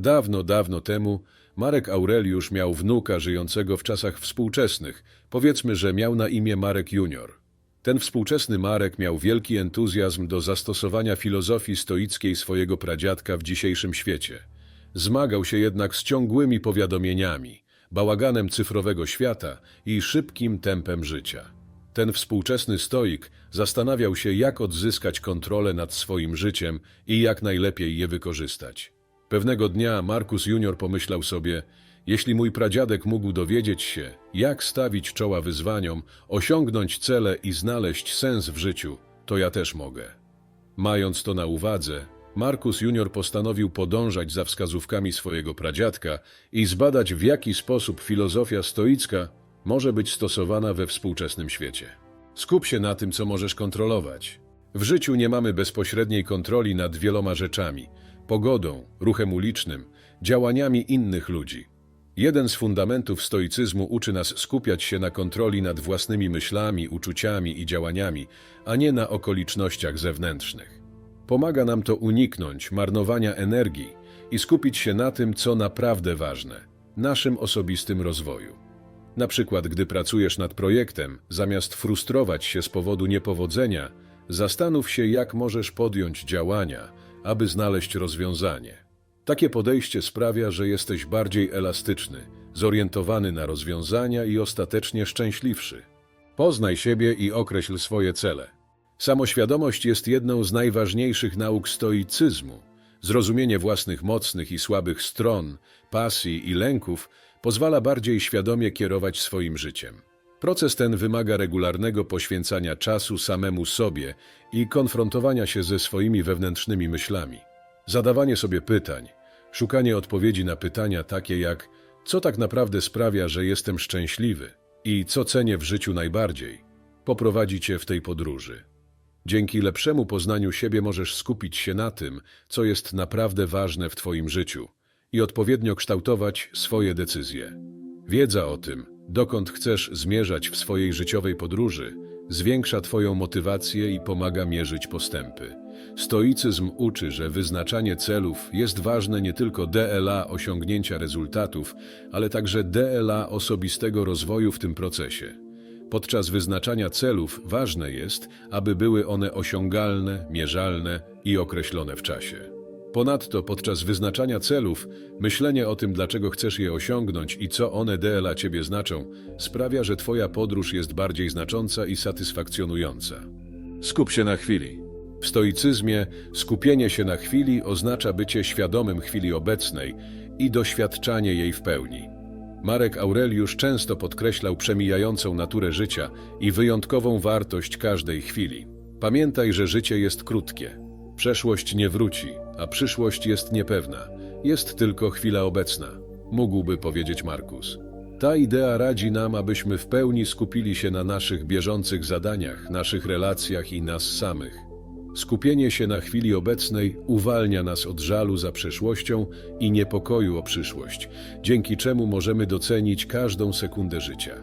Dawno, dawno temu Marek Aureliusz miał wnuka żyjącego w czasach współczesnych. Powiedzmy, że miał na imię Marek Junior. Ten współczesny Marek miał wielki entuzjazm do zastosowania filozofii stoickiej swojego pradziadka w dzisiejszym świecie. Zmagał się jednak z ciągłymi powiadomieniami, bałaganem cyfrowego świata i szybkim tempem życia. Ten współczesny stoik zastanawiał się, jak odzyskać kontrolę nad swoim życiem i jak najlepiej je wykorzystać. Pewnego dnia Markus Junior pomyślał sobie, jeśli mój pradziadek mógł dowiedzieć się, jak stawić czoła wyzwaniom, osiągnąć cele i znaleźć sens w życiu, to ja też mogę. Mając to na uwadze, Markus Junior postanowił podążać za wskazówkami swojego pradziadka i zbadać, w jaki sposób filozofia stoicka może być stosowana we współczesnym świecie. Skup się na tym, co możesz kontrolować. W życiu nie mamy bezpośredniej kontroli nad wieloma rzeczami pogodą, ruchem ulicznym, działaniami innych ludzi. Jeden z fundamentów stoicyzmu uczy nas skupiać się na kontroli nad własnymi myślami, uczuciami i działaniami, a nie na okolicznościach zewnętrznych. Pomaga nam to uniknąć marnowania energii i skupić się na tym, co naprawdę ważne naszym osobistym rozwoju. Na przykład, gdy pracujesz nad projektem, zamiast frustrować się z powodu niepowodzenia, zastanów się, jak możesz podjąć działania, aby znaleźć rozwiązanie. Takie podejście sprawia, że jesteś bardziej elastyczny, zorientowany na rozwiązania i ostatecznie szczęśliwszy. Poznaj siebie i określ swoje cele. Samoświadomość jest jedną z najważniejszych nauk stoicyzmu. Zrozumienie własnych mocnych i słabych stron, pasji i lęków pozwala bardziej świadomie kierować swoim życiem. Proces ten wymaga regularnego poświęcania czasu samemu sobie i konfrontowania się ze swoimi wewnętrznymi myślami. Zadawanie sobie pytań, szukanie odpowiedzi na pytania takie jak co tak naprawdę sprawia, że jestem szczęśliwy i co cenię w życiu najbardziej, poprowadzi cię w tej podróży. Dzięki lepszemu poznaniu siebie możesz skupić się na tym, co jest naprawdę ważne w Twoim życiu i odpowiednio kształtować swoje decyzje. Wiedza o tym, dokąd chcesz zmierzać w swojej życiowej podróży, zwiększa Twoją motywację i pomaga mierzyć postępy. Stoicyzm uczy, że wyznaczanie celów jest ważne nie tylko DLA osiągnięcia rezultatów, ale także DLA osobistego rozwoju w tym procesie. Podczas wyznaczania celów ważne jest, aby były one osiągalne, mierzalne i określone w czasie. Ponadto podczas wyznaczania celów, myślenie o tym, dlaczego chcesz je osiągnąć i co one dla ciebie znaczą, sprawia, że twoja podróż jest bardziej znacząca i satysfakcjonująca. Skup się na chwili. W stoicyzmie skupienie się na chwili oznacza bycie świadomym chwili obecnej i doświadczanie jej w pełni. Marek Aureliusz często podkreślał przemijającą naturę życia i wyjątkową wartość każdej chwili. Pamiętaj, że życie jest krótkie. Przeszłość nie wróci, a przyszłość jest niepewna. Jest tylko chwila obecna, mógłby powiedzieć Markus. Ta idea radzi nam, abyśmy w pełni skupili się na naszych bieżących zadaniach, naszych relacjach i nas samych. Skupienie się na chwili obecnej uwalnia nas od żalu za przeszłością i niepokoju o przyszłość, dzięki czemu możemy docenić każdą sekundę życia.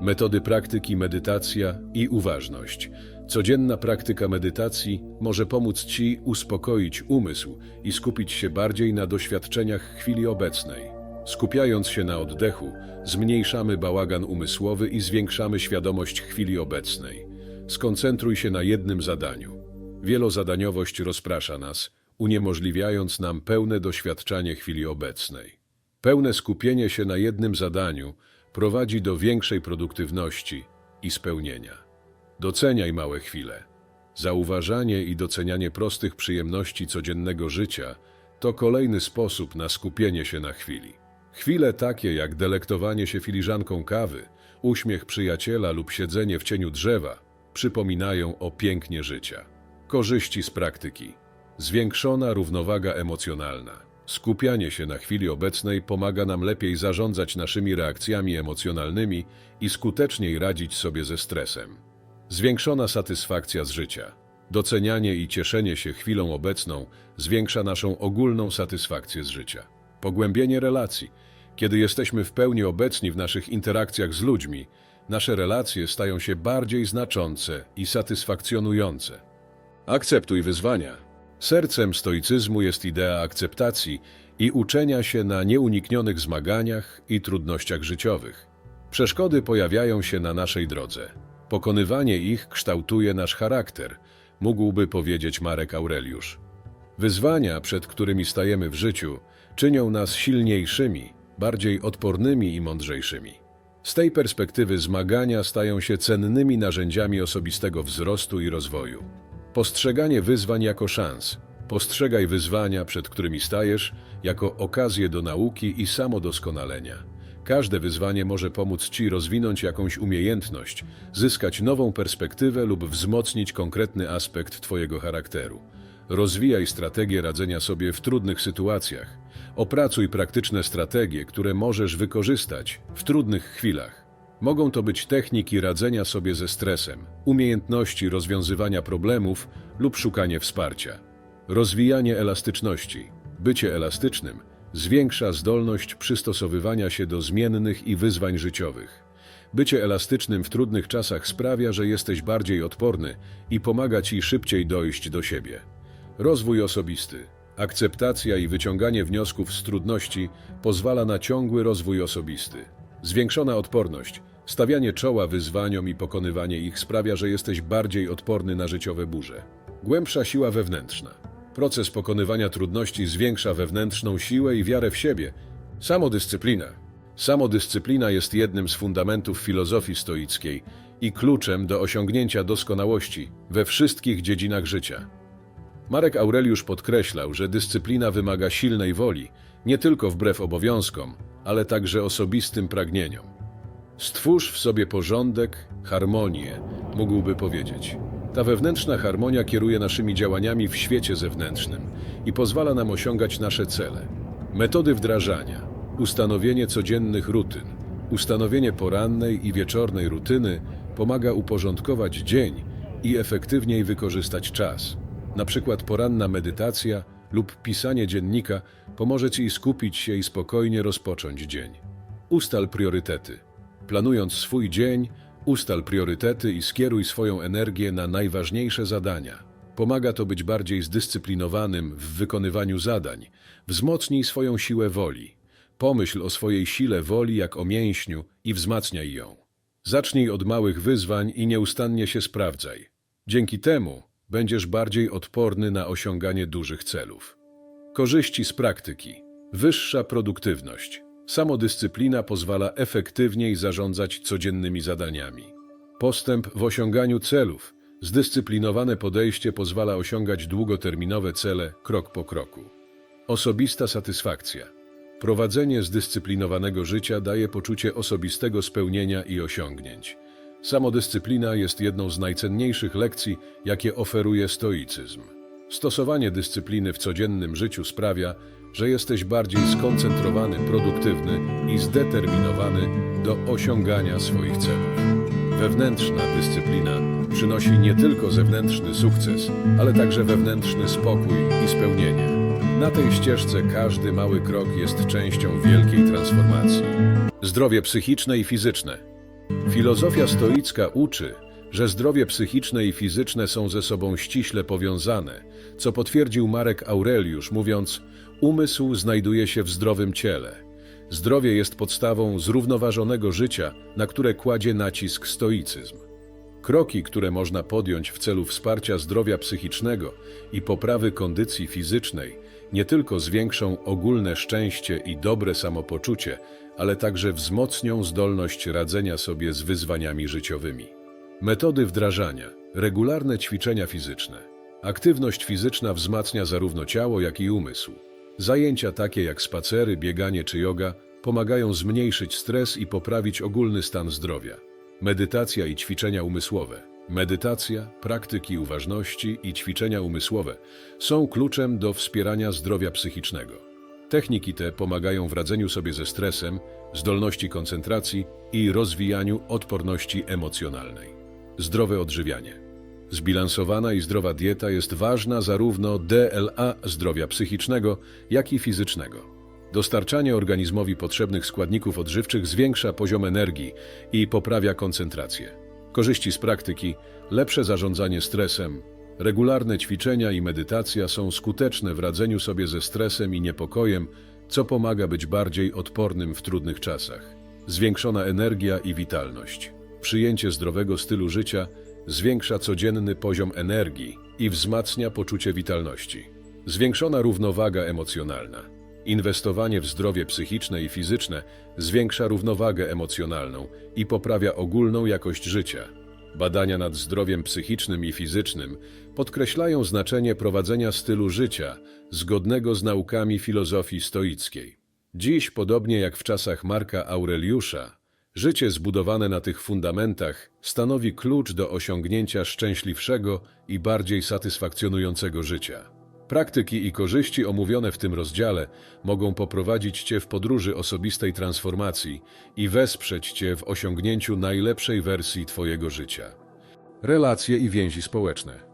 Metody praktyki, medytacja i uważność. Codzienna praktyka medytacji może pomóc Ci uspokoić umysł i skupić się bardziej na doświadczeniach chwili obecnej. Skupiając się na oddechu, zmniejszamy bałagan umysłowy i zwiększamy świadomość chwili obecnej. Skoncentruj się na jednym zadaniu. Wielozadaniowość rozprasza nas, uniemożliwiając nam pełne doświadczanie chwili obecnej. Pełne skupienie się na jednym zadaniu prowadzi do większej produktywności i spełnienia. Doceniaj małe chwile. Zauważanie i docenianie prostych przyjemności codziennego życia to kolejny sposób na skupienie się na chwili. Chwile takie jak delektowanie się filiżanką kawy, uśmiech przyjaciela lub siedzenie w cieniu drzewa przypominają o pięknie życia. Korzyści z praktyki. Zwiększona równowaga emocjonalna. Skupianie się na chwili obecnej pomaga nam lepiej zarządzać naszymi reakcjami emocjonalnymi i skuteczniej radzić sobie ze stresem. Zwiększona satysfakcja z życia. Docenianie i cieszenie się chwilą obecną zwiększa naszą ogólną satysfakcję z życia. Pogłębienie relacji. Kiedy jesteśmy w pełni obecni w naszych interakcjach z ludźmi, nasze relacje stają się bardziej znaczące i satysfakcjonujące. Akceptuj wyzwania. Sercem stoicyzmu jest idea akceptacji i uczenia się na nieuniknionych zmaganiach i trudnościach życiowych. Przeszkody pojawiają się na naszej drodze. Pokonywanie ich kształtuje nasz charakter, mógłby powiedzieć Marek Aureliusz. Wyzwania, przed którymi stajemy w życiu, czynią nas silniejszymi, bardziej odpornymi i mądrzejszymi. Z tej perspektywy zmagania stają się cennymi narzędziami osobistego wzrostu i rozwoju. Postrzeganie wyzwań jako szans. Postrzegaj wyzwania, przed którymi stajesz, jako okazję do nauki i samodoskonalenia. Każde wyzwanie może pomóc Ci rozwinąć jakąś umiejętność, zyskać nową perspektywę lub wzmocnić konkretny aspekt Twojego charakteru. Rozwijaj strategię radzenia sobie w trudnych sytuacjach. Opracuj praktyczne strategie, które możesz wykorzystać w trudnych chwilach. Mogą to być techniki radzenia sobie ze stresem, umiejętności rozwiązywania problemów lub szukanie wsparcia. Rozwijanie elastyczności. Bycie elastycznym zwiększa zdolność przystosowywania się do zmiennych i wyzwań życiowych. Bycie elastycznym w trudnych czasach sprawia, że jesteś bardziej odporny i pomaga ci szybciej dojść do siebie. Rozwój osobisty. Akceptacja i wyciąganie wniosków z trudności pozwala na ciągły rozwój osobisty. Zwiększona odporność, stawianie czoła wyzwaniom i pokonywanie ich sprawia, że jesteś bardziej odporny na życiowe burze. Głębsza siła wewnętrzna. Proces pokonywania trudności zwiększa wewnętrzną siłę i wiarę w siebie. Samodyscyplina. Samodyscyplina jest jednym z fundamentów filozofii stoickiej i kluczem do osiągnięcia doskonałości we wszystkich dziedzinach życia. Marek Aureliusz podkreślał, że dyscyplina wymaga silnej woli, nie tylko wbrew obowiązkom, ale także osobistym pragnieniom. Stwórz w sobie porządek, harmonię, mógłby powiedzieć. Ta wewnętrzna harmonia kieruje naszymi działaniami w świecie zewnętrznym i pozwala nam osiągać nasze cele. Metody wdrażania, ustanowienie codziennych rutyn, ustanowienie porannej i wieczornej rutyny pomaga uporządkować dzień i efektywniej wykorzystać czas. Na przykład poranna medytacja lub pisanie dziennika pomoże Ci skupić się i spokojnie rozpocząć dzień. Ustal priorytety. Planując swój dzień, ustal priorytety i skieruj swoją energię na najważniejsze zadania. Pomaga to być bardziej zdyscyplinowanym w wykonywaniu zadań. Wzmocnij swoją siłę woli. Pomyśl o swojej sile woli jak o mięśniu i wzmacniaj ją. Zacznij od małych wyzwań i nieustannie się sprawdzaj. Dzięki temu będziesz bardziej odporny na osiąganie dużych celów. Korzyści z praktyki. Wyższa produktywność. Samodyscyplina pozwala efektywniej zarządzać codziennymi zadaniami. Postęp w osiąganiu celów. Zdyscyplinowane podejście pozwala osiągać długoterminowe cele krok po kroku. Osobista satysfakcja. Prowadzenie zdyscyplinowanego życia daje poczucie osobistego spełnienia i osiągnięć. Samodyscyplina jest jedną z najcenniejszych lekcji, jakie oferuje stoicyzm. Stosowanie dyscypliny w codziennym życiu sprawia, że jesteś bardziej skoncentrowany, produktywny i zdeterminowany do osiągania swoich celów. Wewnętrzna dyscyplina przynosi nie tylko zewnętrzny sukces, ale także wewnętrzny spokój i spełnienie. Na tej ścieżce każdy mały krok jest częścią wielkiej transformacji. Zdrowie psychiczne i fizyczne. Filozofia stoicka uczy, że zdrowie psychiczne i fizyczne są ze sobą ściśle powiązane, co potwierdził Marek Aureliusz, mówiąc: Umysł znajduje się w zdrowym ciele. Zdrowie jest podstawą zrównoważonego życia, na które kładzie nacisk stoicyzm. Kroki, które można podjąć w celu wsparcia zdrowia psychicznego i poprawy kondycji fizycznej, nie tylko zwiększą ogólne szczęście i dobre samopoczucie, ale także wzmocnią zdolność radzenia sobie z wyzwaniami życiowymi. Metody wdrażania, regularne ćwiczenia fizyczne. Aktywność fizyczna wzmacnia zarówno ciało, jak i umysł. Zajęcia takie jak spacery, bieganie czy yoga pomagają zmniejszyć stres i poprawić ogólny stan zdrowia. Medytacja i ćwiczenia umysłowe. Medytacja, praktyki uważności i ćwiczenia umysłowe są kluczem do wspierania zdrowia psychicznego. Techniki te pomagają w radzeniu sobie ze stresem, zdolności koncentracji i rozwijaniu odporności emocjonalnej. Zdrowe odżywianie. Zbilansowana i zdrowa dieta jest ważna zarówno DLA zdrowia psychicznego, jak i fizycznego. Dostarczanie organizmowi potrzebnych składników odżywczych zwiększa poziom energii i poprawia koncentrację. Korzyści z praktyki, lepsze zarządzanie stresem, Regularne ćwiczenia i medytacja są skuteczne w radzeniu sobie ze stresem i niepokojem, co pomaga być bardziej odpornym w trudnych czasach. Zwiększona energia i witalność. Przyjęcie zdrowego stylu życia zwiększa codzienny poziom energii i wzmacnia poczucie witalności. Zwiększona równowaga emocjonalna. Inwestowanie w zdrowie psychiczne i fizyczne zwiększa równowagę emocjonalną i poprawia ogólną jakość życia. Badania nad zdrowiem psychicznym i fizycznym podkreślają znaczenie prowadzenia stylu życia zgodnego z naukami filozofii stoickiej. Dziś, podobnie jak w czasach Marka Aureliusza, życie zbudowane na tych fundamentach stanowi klucz do osiągnięcia szczęśliwszego i bardziej satysfakcjonującego życia. Praktyki i korzyści omówione w tym rozdziale mogą poprowadzić Cię w podróży osobistej transformacji i wesprzeć Cię w osiągnięciu najlepszej wersji Twojego życia. Relacje i więzi społeczne.